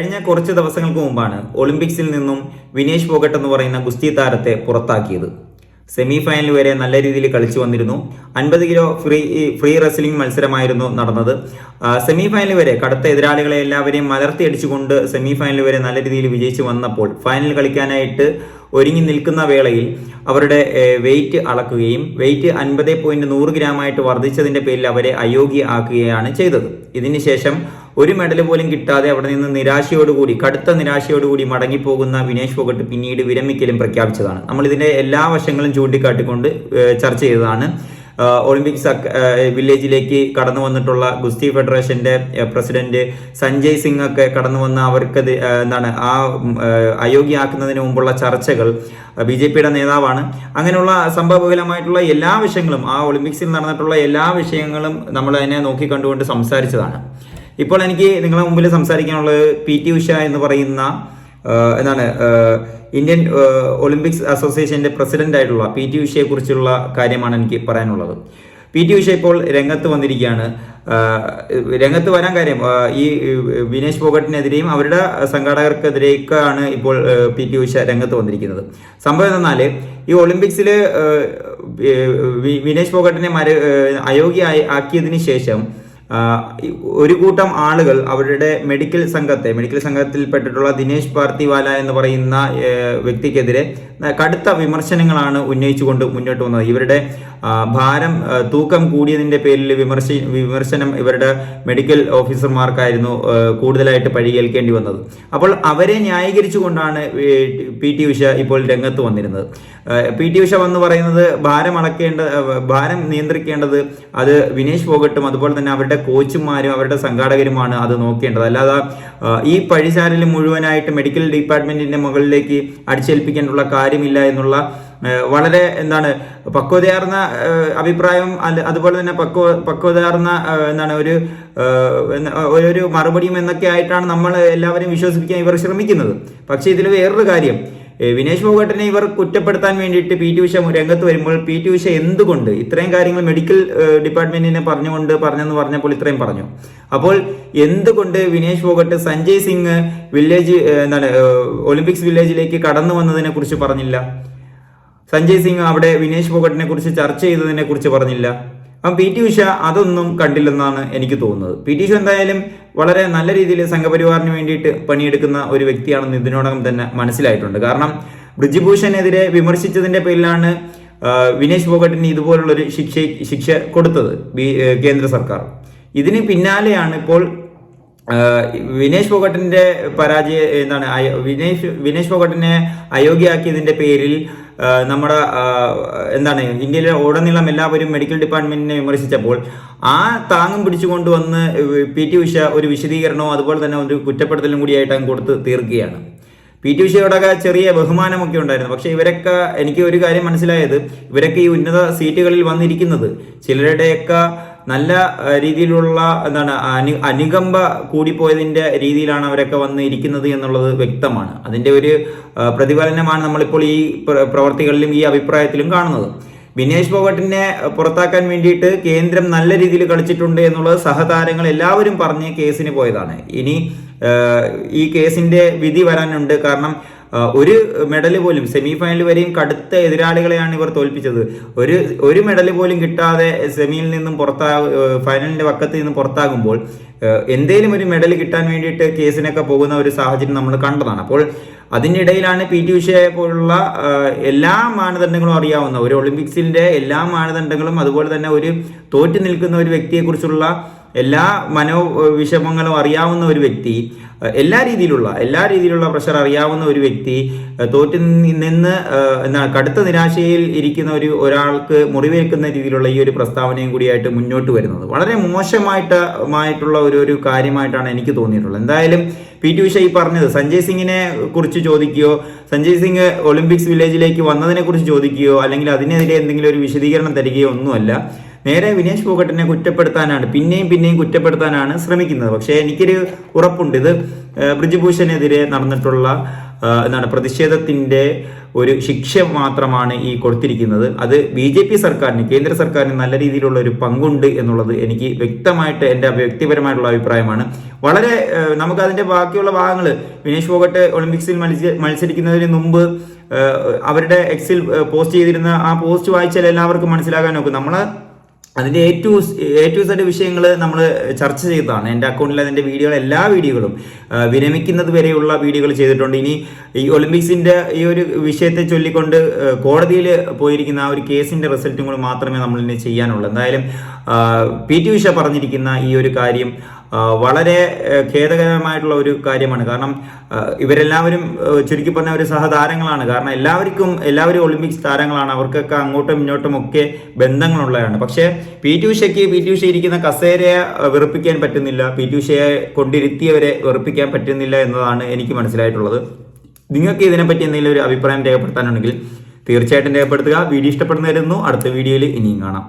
കഴിഞ്ഞ കുറച്ച് ദിവസങ്ങൾക്ക് മുമ്പാണ് ഒളിമ്പിക്സിൽ നിന്നും വിനേഷ് ഫോഗട്ട് എന്ന് പറയുന്ന ഗുസ്തി താരത്തെ പുറത്താക്കിയത്. സെമി ഫൈനൽ വരെ നല്ല രീതിയിൽ കളിച്ചു വന്നിരുന്നു. അൻപത് കിലോ ഫ്രീ ഫ്രീ റെസ്ലിംഗ് മത്സരമായിരുന്നു നടന്നത്. സെമി ഫൈനൽ വരെ കടുത്ത എതിരാളികളെ എല്ലാവരെയും മലർത്തി അടിച്ചുകൊണ്ട് സെമി ഫൈനൽ വരെ നല്ല രീതിയിൽ വിജയിച്ചു വന്നപ്പോൾ ഫൈനൽ കളിക്കാനായിട്ട് ഒരുങ്ങി നിൽക്കുന്ന വേളയിൽ അവരുടെ വെയിറ്റ് അളക്കുകയും വെയിറ്റ് അൻപത് പോയിന്റ് നൂറ് ഗ്രാമായിട്ട് വർദ്ധിച്ചതിന്റെ പേരിൽ അവരെ അയോഗ്യ ആക്കുകയാണ് ചെയ്തത്. ഇതിനുശേഷം ഒരു മെഡൽ പോലും കിട്ടാതെ അവിടെ നിന്ന് നിരാശയോടുകൂടി കടുത്ത നിരാശയോടുകൂടി മടങ്ങിപ്പോകുന്ന വിനേഷ് ഫോഗട്ട് പിന്നീട് വിരമിക്കലും പ്രഖ്യാപിച്ചതാണ്. നമ്മൾ ഇതിന്റെ എല്ലാ വശങ്ങളും ചൂണ്ടിക്കാട്ടിക്കൊണ്ട് ചർച്ച ചെയ്തതാണ്. ഒളിമ്പിക്സ് വില്ലേജിലേക്ക് കടന്നു വന്നിട്ടുള്ള ഗുസ്തി ഫെഡറേഷന്റെ പ്രസിഡന്റ് സഞ്ജയ് സിംഗ് ഒക്കെ കടന്നു വന്ന അവർക്ക് എന്താണ് ആ അയോഗ്യമാക്കുന്നതിന് മുമ്പുള്ള ചർച്ചകൾ ബി ജെ പിയുടെ നേതാവാണ്. അങ്ങനെയുള്ള സംഭവബഹുലമായിട്ടുള്ള എല്ലാ വിഷയങ്ങളും ആ ഒളിമ്പിക്സിൽ നടന്നിട്ടുള്ള എല്ലാ വിഷയങ്ങളും നമ്മൾ അതിനെ നോക്കിക്കണ്ടുകൊണ്ട് സംസാരിച്ചതാണ്. ഇപ്പോൾ എനിക്ക് നിങ്ങളുടെ മുമ്പിൽ സംസാരിക്കാനുള്ളത് പി ടി ഉഷ എന്ന് പറയുന്ന എന്താണ് ഇന്ത്യൻ ഒളിമ്പിക്സ് അസോസിയേഷന്റെ പ്രസിഡന്റ് ആയിട്ടുള്ള പി ടി ഉഷയെ കുറിച്ചുള്ള കാര്യമാണ് എനിക്ക് പറയാനുള്ളത്. പി ടി ഉഷ ഇപ്പോൾ രംഗത്ത് വന്നിരിക്കുകയാണ്. രംഗത്ത് വരാൻ കാര്യം ഈ വിനേഷ് ഫോഗട്ടിനെതിരെയും അവരുടെ സംഘാടകർക്കെതിരേക്കാണ് ഇപ്പോൾ പി ടി ഉഷ രംഗത്ത് വന്നിരിക്കുന്നത്. സംഭവം എന്നാൽ ഈ ഒളിമ്പിക്സിൽ വിനേഷ് ഫോഗട്ടിനെ മര അയോഗ്യ ആക്കിയതിന് ശേഷം ഒരു കൂട്ടം ആളുകൾ അവരുടെ മെഡിക്കൽ സംഘത്തെ മെഡിക്കൽ സംഘത്തിൽപ്പെട്ടിട്ടുള്ള ദിനേശ് പാർത്തിവാല എന്ന് പറയുന്ന വ്യക്തിക്കെതിരെ കടുത്ത വിമർശനങ്ങളാണ് ഉന്നയിച്ചുകൊണ്ട് മുന്നോട്ട് വന്നത്. ഇവരുടെ ഭാരം തൂക്കം കൂടിയതിന്റെ പേരിൽ വിമർശ വിമർശനം ഇവരുടെ മെഡിക്കൽ ഓഫീസർമാർക്കായിരുന്നു കൂടുതലായിട്ട് പഴികേൽക്കേണ്ടി വന്നത്. അപ്പോൾ അവരെ ന്യായീകരിച്ചുകൊണ്ടാണ് പി ടി ഉഷ ഇപ്പോൾ രംഗത്ത് വന്നിരുന്നത്. പി ടി ഉഷ വന്ന് പറയുന്നത് ഭാരം അളക്കേണ്ട ഭാരം നിയന്ത്രിക്കേണ്ടത് അത് വിനേഷ് ഫോഗട്ടും അതുപോലെ തന്നെ അവരുടെ കോച്ചുമാരും അവരുടെ സംഘാടകരുമാണ് അത് നോക്കേണ്ടത്. അല്ലാതെ ഈ പഴിചാരൽ മുഴുവനായിട്ട് മെഡിക്കൽ ഡിപ്പാർട്ട്മെന്റിന്റെ മുകളിലേക്ക് അടിച്ചേൽപ്പിക്കാനുള്ള കാര്യമില്ല എന്നുള്ള വളരെ എന്താണ് പക്വതയാർന്ന അഭിപ്രായം അതുപോലെ തന്നെ പക്വ പക്വതയാർന്ന എന്താണ് ഒരു ഒരു മറുപടിയും എന്നൊക്കെ ആയിട്ടാണ് നമ്മൾ എല്ലാവരും വിശ്വസിപ്പിക്കാൻ ഇവർ ശ്രമിക്കുന്നത്. പക്ഷേ ഇതിൽ വേറൊരു കാര്യം വിനേഷ് ഫോഗട്ടിനെ ഇവർ കുറ്റപ്പെടുത്താൻ വേണ്ടിയിട്ട് പി ടി ഉഷ രംഗത്ത് വരുമ്പോൾ പി ടി ഉഷ എന്തുകൊണ്ട് ഇത്രയും കാര്യങ്ങൾ മെഡിക്കൽ ഡിപ്പാർട്ട്മെന്റിനെ പറഞ്ഞുകൊണ്ട് പറഞ്ഞെന്ന് പറഞ്ഞപ്പോൾ ഇത്രയും പറഞ്ഞു? അപ്പോൾ എന്തുകൊണ്ട് വിനേഷ് ഫോഗട്ട് സഞ്ജയ് സിംഗ് വില്ലേജ് എന്താണ് ഒളിമ്പിക്സ് വില്ലേജിലേക്ക് കടന്നു വന്നതിനെ കുറിച്ച് പറഞ്ഞില്ല? സഞ്ജയ് സിംഗ് അവിടെ വിനേഷ് ഫോഗട്ടിനെ കുറിച്ച് ചർച്ച ചെയ്തതിനെ കുറിച്ച് പറഞ്ഞില്ല? അപ്പം പി ടി ഉഷ അതൊന്നും കണ്ടില്ലെന്നാണ് എനിക്ക് തോന്നുന്നത്. പി ടി ഉഷ എന്തായാലും വളരെ നല്ല രീതിയിൽ സംഘപരിവാറിന് വേണ്ടിയിട്ട് പണിയെടുക്കുന്ന ഒരു വ്യക്തിയാണെന്ന് ഇതിനോടകം തന്നെ മനസ്സിലായിട്ടുണ്ട്. കാരണം ബ്രിജിഭൂഷനെതിരെ വിമർശിച്ചതിന്റെ പേരിലാണ് വിനേഷ് ഫോഗട്ടിന് ഇതുപോലുള്ളൊരു ശിക്ഷ ശിക്ഷ കൊടുത്തത് കേന്ദ്ര സർക്കാർ. ഇതിന് പിന്നാലെയാണ് ഇപ്പോൾ വിനേഷ് ഫോഗട്ടിന്റെ പരാജയ എന്താണ് വിനേഷ് വിനേഷ് ഫോഗട്ടിനെ അയോഗ്യയാക്കിയതിന്റെ പേരിൽ നമ്മുടെ എന്താണ് ഇന്ത്യയിലെ ഉടനീളം എല്ലാവരും മെഡിക്കൽ ഡിപ്പാർട്ട്മെന്റിനെ വിമർശിച്ചപ്പോൾ ആ താങ്ങും പിടിച്ചുകൊണ്ട് വന്ന് പി. ടി. ഉഷ ഒരു വിശദീകരണവും അതുപോലെ തന്നെ ഒരു കുറ്റപ്പെടുത്തലും കൂടിയായിട്ട് അങ്ങ് കൊടുത്ത് തീർക്കുകയാണ്. പി. ടി. ഉഷയോടൊക്കെ ചെറിയ ബഹുമാനമൊക്കെ ഉണ്ടായിരുന്നു. പക്ഷേ ഇവരൊക്കെ എനിക്ക് ഒരു കാര്യം മനസ്സിലായത് ഇവരൊക്കെ ഈ ഉന്നത സീറ്റുകളിൽ വന്നിരിക്കുന്നത് ചിലരുടെയൊക്കെ നല്ല രീതിയിലുള്ള എന്താണ് അനു അനുകമ്പ കൂടിപ്പോയതിന്റെ രീതിയിലാണ് അവരൊക്കെ വന്ന് ഇരിക്കുന്നത് എന്നുള്ളത് വ്യക്തമാണ്. അതിന്റെ ഒരു പ്രതിഫലനമാണ് നമ്മളിപ്പോൾ ഈ പ്ര- പ്രവർത്തികളിലും ഈ അഭിപ്രായത്തിലും കാണുന്നത്. വിനേഷ് ഫോഗട്ടിനെ പുറത്താക്കാൻ വേണ്ടിയിട്ട് കേന്ദ്രം നല്ല രീതിയിൽ കളിച്ചിട്ടുണ്ട് എന്നുള്ളത് സഹതാരങ്ങൾ എല്ലാവരും പറഞ്ഞ് കേസിന് പോയതാണ്. ഇനി ഈ കേസിന്റെ വിധി വരാനുണ്ട്. കാരണം ഒരു മെഡൽ പോലും സെമി ഫൈനൽ വരെയും കടുത്ത എതിരാളികളെയാണ് ഇവർ തോൽപ്പിച്ചത്. ഒരു ഒരു മെഡൽ പോലും കിട്ടാതെ സെമിയിൽ നിന്നും പുറത്താ ഫൈനലിന്റെ പക്കത്ത് നിന്നും പുറത്താകുമ്പോൾ എന്തേലും ഒരു മെഡൽ കിട്ടാൻ വേണ്ടിയിട്ട് കേസിനൊക്കെ പോകുന്ന ഒരു സാഹചര്യം നമ്മൾ കണ്ടതാണ്. അപ്പോൾ അതിനിടയിലാണ് പി. ടി. ഉഷയെ പോലുള്ള എല്ലാ മാനദണ്ഡങ്ങളും അറിയാവുന്ന ഒരു ഒളിമ്പിക്സിന്റെ എല്ലാ മാനദണ്ഡങ്ങളും അതുപോലെ തന്നെ ഒരു തോറ്റു നിൽക്കുന്ന ഒരു വ്യക്തിയെക്കുറിച്ചുള്ള എല്ലാ മനോ വിഷമങ്ങളും അറിയാവുന്ന ഒരു വ്യക്തി എല്ലാ രീതിയിലുള്ള എല്ലാ രീതിയിലുള്ള പ്രഷർ അറിയാവുന്ന ഒരു വ്യക്തി തോറ്റു നിന്ന് എന്താണ് കടുത്ത നിരാശയിൽ ഇരിക്കുന്ന ഒരു ഒരാൾക്ക് മുറിവേൽക്കുന്ന രീതിയിലുള്ള ഈ ഒരു പ്രസ്താവനയും കൂടിയായിട്ട് മുന്നോട്ട് വരുന്നത്. വളരെ മോശമായിട്ട് ഒരു ഒരു കാര്യമായിട്ടാണ് എനിക്ക് തോന്നിയിട്ടുള്ളത്. എന്തായാലും പി ടി ഉഷ ഈ പറഞ്ഞത് സഞ്ജയ് സിംഗിനെ കുറിച്ച് ചോദിക്കുകയോ സഞ്ജയ് സിംഗ് ഒളിമ്പിക്സ് വില്ലേജിലേക്ക് വന്നതിനെ കുറിച്ച് ചോദിക്കുകയോ അല്ലെങ്കിൽ അതിനെതിരെ എന്തെങ്കിലും ഒരു വിശദീകരണം തരികയോ ഒന്നുമല്ല. നേരെ വിനേഷ് ഫോഗട്ടിനെ കുറ്റപ്പെടുത്താനാണ് പിന്നെയും പിന്നെയും കുറ്റപ്പെടുത്താനാണ് ശ്രമിക്കുന്നത്. പക്ഷേ എനിക്കൊരു ഉറപ്പുണ്ട്. ഇത് ബ്രിജ്ഭൂഷനെതിരെ നടന്നിട്ടുള്ള എന്താണ് പ്രതിഷേധത്തിന്റെ ഒരു ശിക്ഷ മാത്രമാണ് ഈ കൊടുത്തിരിക്കുന്നത്. അത് ബി ജെ പി സർക്കാരിന് കേന്ദ്ര സർക്കാരിന് നല്ല രീതിയിലുള്ള ഒരു പങ്കുണ്ട് എന്നുള്ളത് എനിക്ക് വ്യക്തമായിട്ട് എന്റെ വ്യക്തിപരമായിട്ടുള്ള അഭിപ്രായമാണ്. വളരെ നമുക്ക് അതിന്റെ ബാക്കിയുള്ള ഭാഗങ്ങൾ വിനേഷ് ഫോഗട്ട് ഒളിമ്പിക്സിൽ മത്സ മത്സരിക്കുന്നതിന് മുമ്പ് അവരുടെ എക്സിൽ പോസ്റ്റ് ചെയ്തിരുന്ന ആ പോസ്റ്റ് വായിച്ചാൽ എല്ലാവർക്കും മനസ്സിലാകാൻ നോക്കും നമ്മൾ അതിന്റെ A to A to Z വിഷയങ്ങൾ നമ്മൾ ചർച്ച ചെയ്തതാണ്. എന്റെ അക്കൗണ്ടിൽ അതിന്റെ വീഡിയോകൾ എല്ലാ വീഡിയോകളും വിരമിക്കുന്നത് വരെയുള്ള വീഡിയോകൾ ചെയ്തിട്ടുണ്ട്. ഇനി ഈ ഒളിമ്പിക്സിന്റെ ഈ ഒരു വിഷയത്തെ ചൊല്ലിക്കൊണ്ട് കോടതിയിൽ പോയിരിക്കുന്ന ആ ഒരു കേസിന്റെ റിസൾട്ടും കൂടി മാത്രമേ നമ്മൾ ഇനി ചെയ്യാനുള്ളൂ. എന്തായാലും പി ടി ഉഷ പറഞ്ഞിരിക്കുന്ന ഈ ഒരു കാര്യം വളരെ ഖേദകരമായിട്ടുള്ള ഒരു കാര്യമാണ്. കാരണം ഇവരെല്ലാവരും ചുരുക്കി പറഞ്ഞ ഒരു സഹതാരങ്ങളാണ്. കാരണം എല്ലാവർക്കും എല്ലാവരും ഒളിമ്പിക്സ് താരങ്ങളാണ്. അവർക്കൊക്കെ അങ്ങോട്ടും ഇങ്ങോട്ടും ഒക്കെ ബന്ധങ്ങളുള്ളതാണ്. പക്ഷേ പി ടി ഉഷയ്ക്ക് പി ടി ഉഷ ഇരിക്കുന്ന കസേരയെ വെറുപ്പിക്കാൻ പറ്റുന്നില്ല. പി ടി ഉഷയെ കൊണ്ടിരുത്തിയവരെ വെറുപ്പിക്കാൻ പറ്റുന്നില്ല എന്നതാണ് എനിക്ക് മനസ്സിലായിട്ടുള്ളത്. നിങ്ങൾക്ക് ഇതിനെപ്പറ്റി എന്തെങ്കിലും ഒരു അഭിപ്രായം രേഖപ്പെടുത്താനുണ്ടെങ്കിൽ തീർച്ചയായിട്ടും രേഖപ്പെടുത്തുക. വീഡിയോ ഇഷ്ടപ്പെടുന്നതായിരുന്നു അടുത്ത വീഡിയോയിൽ ഇനിയും കാണാം.